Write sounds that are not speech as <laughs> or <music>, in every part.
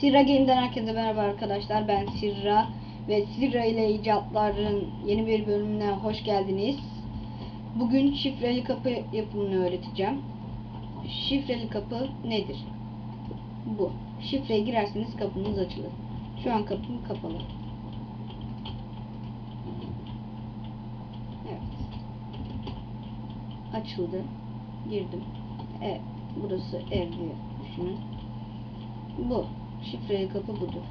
Sirra Game'den herkese merhaba arkadaşlar. Ben Sirra ve Sirra ile icatların yeni bir bölümüne hoş geldiniz. Bugün şifreli kapı yapımını öğreteceğim. Şifreli kapı nedir? Bu. Şifreye girerseniz kapınız açılır. Şu an kapım kapalı. Evet. Açıldı. Girdim. Evet. Burası ev diye düşünün. Bu. Şifreli kapı budur.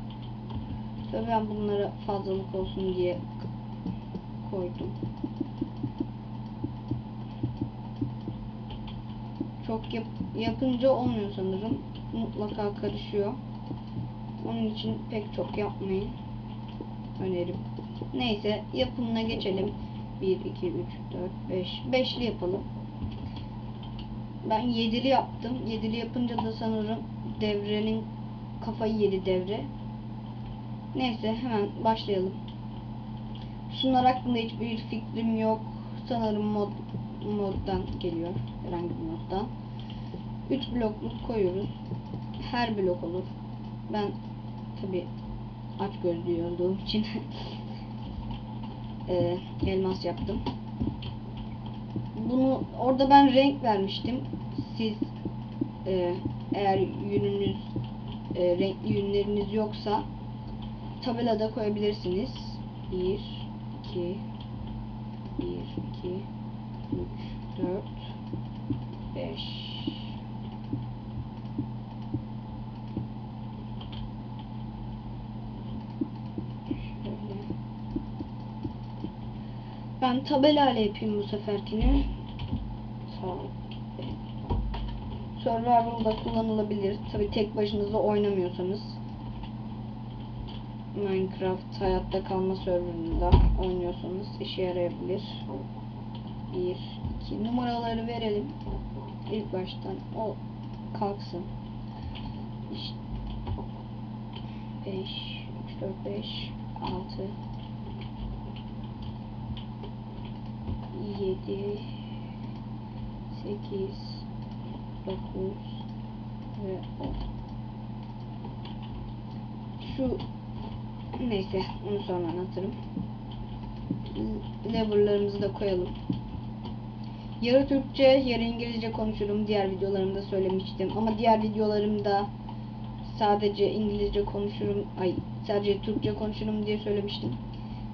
Tabii ben bunlara fazlalık olsun diye koydum. Çok yap yapınca olmuyor sanırım. Mutlaka karışıyor. Onun için pek çok yapmayın. Önerim. Neyse yapımına geçelim. 1, 2, 3, 4, 5. Beşli yapalım. Ben yedili yaptım. Yedili yapınca da sanırım devrenin kafayı yedi devre. Neyse hemen başlayalım. Şunlar hakkında hiçbir fikrim yok. Sanırım mod moddan geliyor. Herhangi bir moddan. 3 blokluk koyuyoruz. Her blok olur. Ben tabi aç gözlü olduğum için <laughs> e, elmas yaptım. Bunu orada ben renk vermiştim. Siz e, eğer yününüz e, renkli yünleriniz yoksa tabelada koyabilirsiniz. 1 2 1 2 3 4 5 Şöyle. Ben tabela ile yapayım bu seferkini. Sağ ol. Survival'da kullanılabilir. Tabi tek başınıza oynamıyorsanız. Minecraft hayatta kalma serverında oynuyorsanız işe yarayabilir. 1 2 numaraları verelim. İlk baştan o kalksın. İşte 5 3 4 5 6 7 8 9 ve 10 şu neyse onu sonra anlatırım. Level'larımızı da koyalım. Yarı Türkçe yarı İngilizce konuşurum. Diğer videolarımda söylemiştim. Ama diğer videolarımda sadece İngilizce konuşurum ay sadece Türkçe konuşurum diye söylemiştim.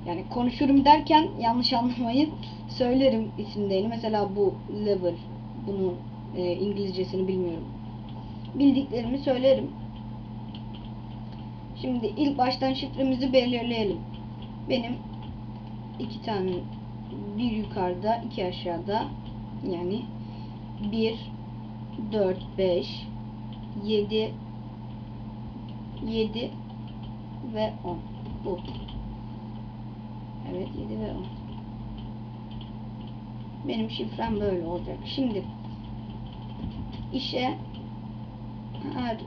Yani konuşurum derken yanlış anlamayın söylerim isimlerini. Mesela bu level bunu e, İngilizcesini bilmiyorum. Bildiklerimi söylerim. Şimdi ilk baştan şifremizi belirleyelim. Benim iki tane bir yukarıda iki aşağıda yani 1 4 5 7 7 ve 10 bu. Evet 7 ve 10. Benim şifrem böyle olacak. Şimdi işe her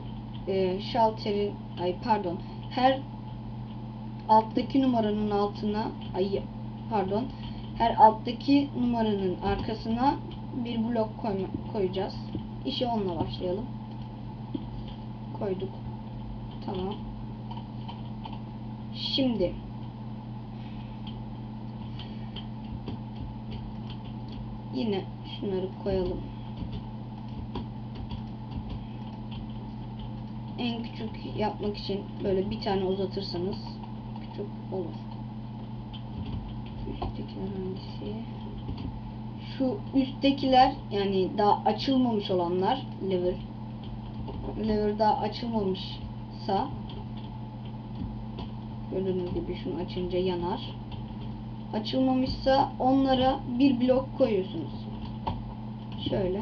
e, şalterin ay pardon her alttaki numaranın altına ay pardon her alttaki numaranın arkasına bir blok koyma, koyacağız. İşe onunla başlayalım. Koyduk. Tamam. Şimdi yine şunları koyalım. En küçük yapmak için böyle bir tane uzatırsanız küçük olur. Şu üsttekiler hangisi? Şu üsttekiler yani daha açılmamış olanlar lever lever daha açılmamışsa gördüğünüz gibi şunu açınca yanar. Açılmamışsa onlara bir blok koyuyorsunuz. Şöyle.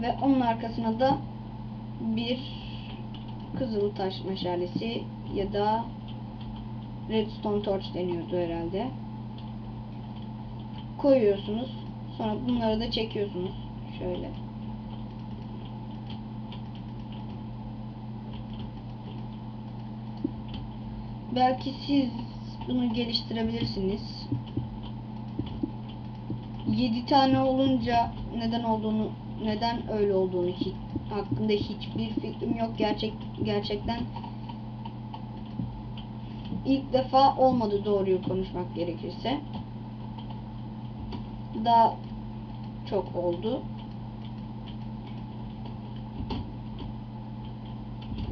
Ve onun arkasına da bir kızıl taş meşalesi ya da redstone torch deniyordu herhalde. Koyuyorsunuz. Sonra bunları da çekiyorsunuz. Şöyle. Belki siz bunu geliştirebilirsiniz. 7 tane olunca neden olduğunu neden öyle olduğunu hiç, hakkında hiçbir fikrim yok. Gerçek gerçekten ilk defa olmadı doğruyu konuşmak gerekirse. Daha çok oldu.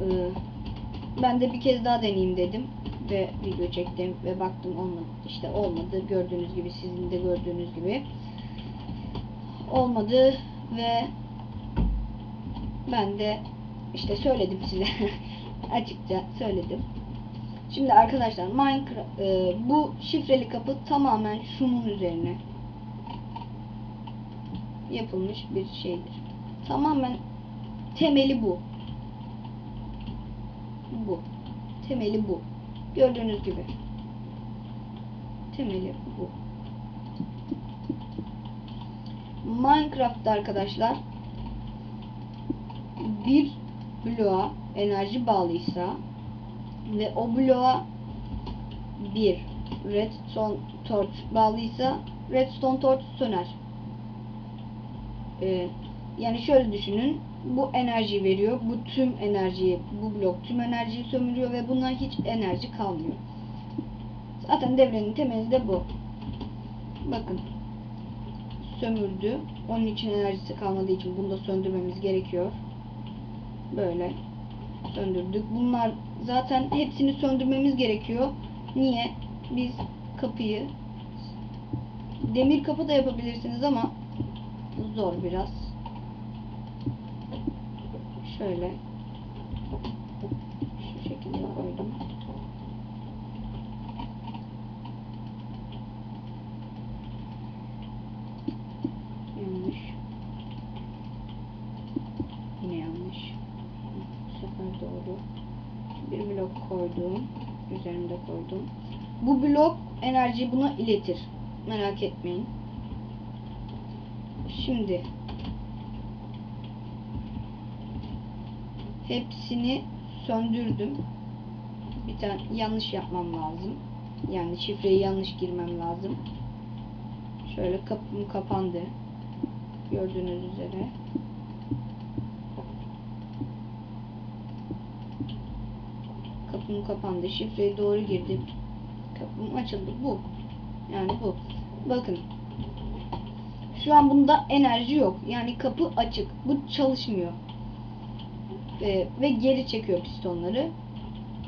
Ee, ben de bir kez daha deneyeyim dedim ve video çektim ve baktım olmadı. İşte olmadı. Gördüğünüz gibi sizin de gördüğünüz gibi olmadı ve ben de işte söyledim size <laughs> açıkça söyledim şimdi arkadaşlar Minecraft e, bu şifreli kapı tamamen şunun üzerine yapılmış bir şeydir tamamen temeli bu bu. Temeli bu. Gördüğünüz gibi. Temeli bu. Minecraft'ta arkadaşlar bir bloğa enerji bağlıysa ve o bloğa bir redstone torch bağlıysa redstone torch söner. Ee, yani şöyle düşünün bu enerji veriyor. Bu tüm enerjiyi, bu blok tüm enerjiyi sömürüyor ve bundan hiç enerji kalmıyor. Zaten devrenin temeli de bu. Bakın. Sömürdü. Onun için enerjisi kalmadığı için bunu da söndürmemiz gerekiyor. Böyle. Söndürdük. Bunlar zaten hepsini söndürmemiz gerekiyor. Niye? Biz kapıyı demir kapı da yapabilirsiniz ama zor biraz. Şöyle. Şu şekilde koydum. Yanlış. Yine yanlış. Bu sefer doğru. Bir blok koydum. Üzerinde koydum. Bu blok enerjiyi buna iletir. Merak etmeyin. Şimdi hepsini söndürdüm. Bir tane yanlış yapmam lazım. Yani şifreyi yanlış girmem lazım. Şöyle kapım kapandı. Gördüğünüz üzere. Kapım kapandı. Şifreyi doğru girdim. Kapım açıldı. Bu. Yani bu. Bakın. Şu an bunda enerji yok. Yani kapı açık. Bu çalışmıyor e, ve geri çekiyor pistonları.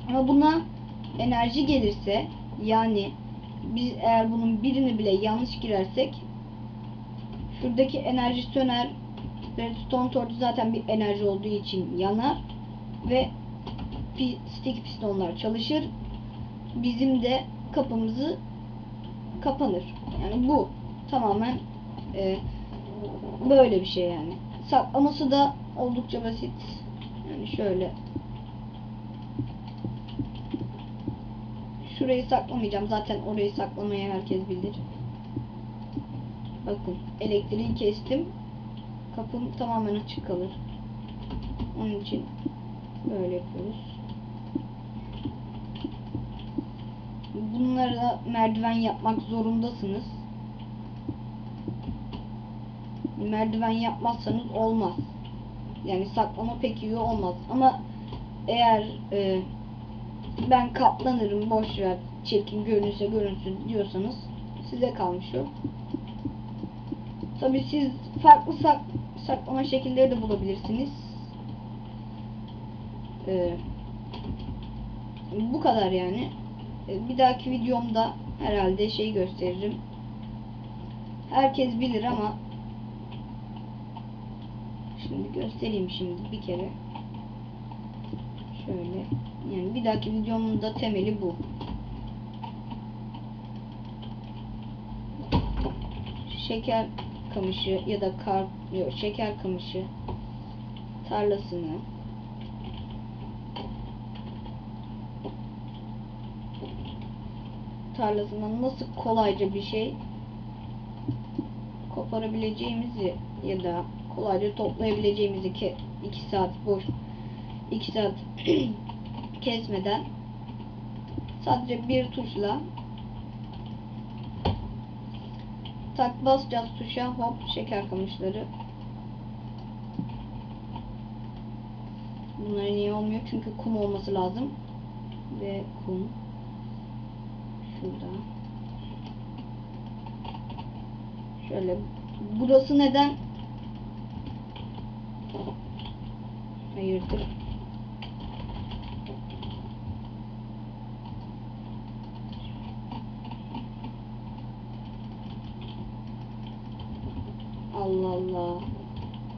Ama buna enerji gelirse yani biz eğer bunun birini bile yanlış girersek şuradaki enerji söner redstone torch zaten bir enerji olduğu için yanar ve stick pistonlar çalışır bizim de kapımızı kapanır yani bu tamamen e, böyle bir şey yani saklaması da oldukça basit yani şöyle. Şurayı saklamayacağım. Zaten orayı saklamayı herkes bilir. Bakın elektriği kestim. Kapım tamamen açık kalır. Onun için böyle yapıyoruz. Bunlara merdiven yapmak zorundasınız. Merdiven yapmazsanız olmaz. Yani saklama pek iyi olmaz. Ama eğer e, ben katlanırım boş ver çirkin görünürse görünsün diyorsanız size kalmış o. Tabi siz farklı sak saklama şekilleri de bulabilirsiniz. Ee, bu kadar yani. Ee, bir dahaki videomda herhalde şey gösteririm. Herkes bilir ama Şimdi göstereyim şimdi bir kere. Şöyle. Yani bir dahaki videomun da temeli bu. Şeker kamışı ya da kar yok, şeker kamışı tarlasını tarlasından nasıl kolayca bir şey koparabileceğimizi ya da kolayca toplayabileceğimizi ki 2 saat boş 2 saat <clears throat> kesmeden sadece bir tuşla tak basacağız tuşa hop şeker kamışları. Bunların iyi olmuyor? Çünkü kum olması lazım ve kum Şurada. Şöyle. Burası neden? Hayırdır? Allah Allah.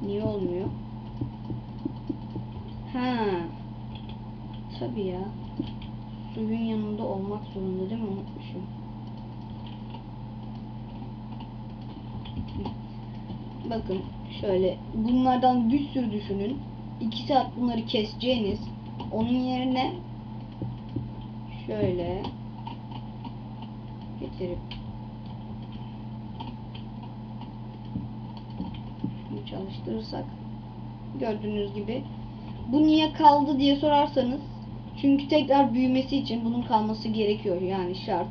Niye olmuyor? Ha. Tabii ya. Suyun yanında olmak zorunda değil mi? Unutmuşum. Bakın şöyle bunlardan bir sürü düşünün. 2 saat bunları keseceğiniz. Onun yerine şöyle getirip çalıştırırsak gördüğünüz gibi bu niye kaldı diye sorarsanız çünkü tekrar büyümesi için bunun kalması gerekiyor yani şart.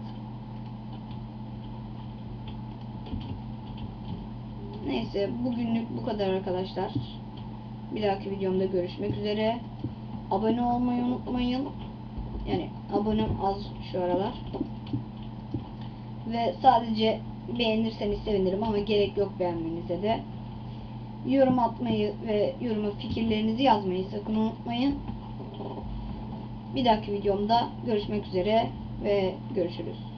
Neyse bugünlük bu kadar arkadaşlar. Bir dahaki videomda görüşmek üzere. Abone olmayı unutmayın. Yani abonem az şu aralar. Ve sadece beğenirseniz sevinirim ama gerek yok beğenmenize de. Yorum atmayı ve yoruma fikirlerinizi yazmayı sakın unutmayın. Bir dahaki videomda görüşmek üzere ve görüşürüz.